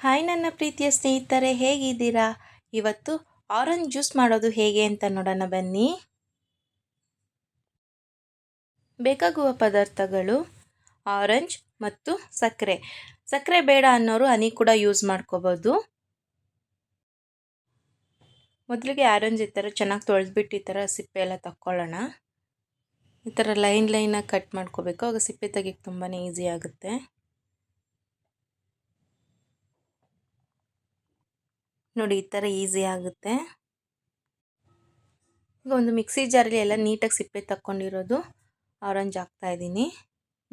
Hi ನನ್ನ ಪ್ರೀತಿಯ ಸ್ನೇಹಿತರೆ, ಹೇಗಿದ್ದೀರಾ? ಇವತ್ತು ಆರೆಂಜ್ ಜ್ಯೂಸ್ ಮಾಡೋದು ಹೇಗೆ ಅಂತ ನೋಡೋಣ ಬನ್ನಿ. ಬೇಕಾಗುವ ಪದಾರ್ಥಗಳು ಆರೆಂಜ್ ಮತ್ತು ಸಕ್ಕರೆ. ಸಕ್ಕರೆ ಬೇಡ ಅನ್ನೋರು ಹನಿ ಕೂಡ ಯೂಸ್ ಮಾಡ್ಕೋಬೋದು. ಮೊದಲಿಗೆ ಆರೆಂಜ್ ಈ ಥರ ಚೆನ್ನಾಗಿ ತೊಳೆದ್ಬಿಟ್ಟು ಈ ಥರ ಸಿಪ್ಪೆ ಎಲ್ಲ ತಕ್ಕೊಳ್ಳೋಣ. ಈ ಥರ ಲೈನ್ ಲೈನಾಗಿ ಕಟ್ ಮಾಡ್ಕೋಬೇಕು. ಆಗ ಸಿಪ್ಪೆ ತೆಗಿಯೋಕ್ಕೆ ತುಂಬಾ ಈಸಿ ಆಗುತ್ತೆ. ನೋಡಿ ಈ ಥರ ಈಸಿ ಆಗುತ್ತೆ. ಈಗ ಒಂದು ಮಿಕ್ಸಿ ಜಾರಲ್ಲಿ ಎಲ್ಲ ನೀಟಾಗಿ ಸಿಪ್ಪೆ ತಕ್ಕೊಂಡಿರೋದು ಆರೆಂಜ್ ಹಾಕ್ತಾಯಿದ್ದೀನಿ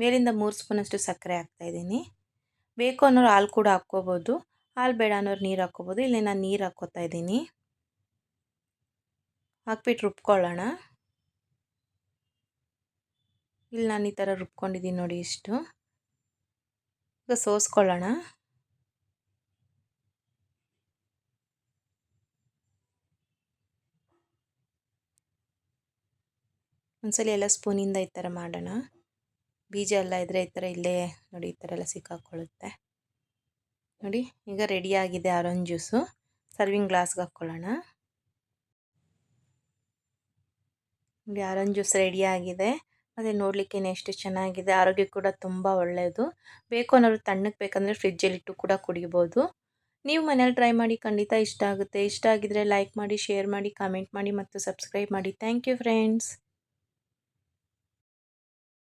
ಮೇಲಿಂದ ಮೂರು ಸ್ಪೂನಷ್ಟು ಸಕ್ಕರೆ ಹಾಕ್ತಾಯಿದ್ದೀನಿ ಬೇಕು ಅನ್ನೋರು ಹಾಲು ಕೂಡ ಹಾಕ್ಕೋಬೋದು. ಹಾಲು ಬೇಡ ಅನ್ನೋರು ನೀರು ಹಾಕ್ಕೋಬೋದು. ಇಲ್ಲಿ ನಾನು ನೀರು ಹಾಕ್ಕೋತಾ ಇದ್ದೀನಿ. ಹಾಕ್ಬಿಟ್ಟು ರುಬ್ಕೊಳ್ಳೋಣ. ಇಲ್ಲಿ ನಾನು ಈ ಥರ ರುಬ್ಕೊಂಡಿದ್ದೀನಿ ನೋಡಿ ಇಷ್ಟು. ಈಗ ಸೋಸ್ಕೊಳ್ಳೋಣ. ಒಂದ್ಸಲ ಎಲ್ಲ ಸ್ಪೂನಿಂದ ಈ ಥರ ಮಾಡೋಣ. ಬೀಜ ಎಲ್ಲ ಇದ್ದರೆ ಈ ಥರ ಇಲ್ಲೇ ನೋಡಿ ಈ ಥರ ಎಲ್ಲ ಸಿಕ್ಕಾಕ್ಕೊಳ್ಳುತ್ತೆ ನೋಡಿ, ಈಗ ರೆಡಿಯಾಗಿದೆ ಆರೆಂಜ್ ಜ್ಯೂಸು ಸರ್ವಿಂಗ್ ಗ್ಲಾಸ್ಗೆ ಹಾಕ್ಕೊಳ್ಳೋಣ. ನೋಡಿ, ಆರೆಂಜ್ ಜ್ಯೂಸ್ ರೆಡಿಯಾಗಿದೆ ಅದೇ ನೋಡಲಿಕ್ಕೆ ಎಷ್ಟು ಚೆನ್ನಾಗಿದೆ. ಆರೋಗ್ಯ ಕೂಡ ತುಂಬ ಒಳ್ಳೆಯದು ಬೇಕು ಅನ್ನೋರು ತಣ್ಣಕ್ಕೆ ಬೇಕಂದರೆ ಫ್ರಿಜ್ಜಲ್ಲಿಟ್ಟು ಕೂಡ ಕುಡಿಬೋದು. ನೀವು ಮನೇಲಿ ಟ್ರೈ ಮಾಡಿ ಖಂಡಿತ ಇಷ್ಟ ಆಗುತ್ತೆ. ಇಷ್ಟ ಆಗಿದ್ರೆ ಲೈಕ್ ಮಾಡಿ ಶೇರ್ ಮಾಡಿ ಕಾಮೆಂಟ್ ಮಾಡಿ ಮತ್ತು ಸಬ್ಸ್ಕ್ರೈಬ್ ಮಾಡಿ. Thank you friends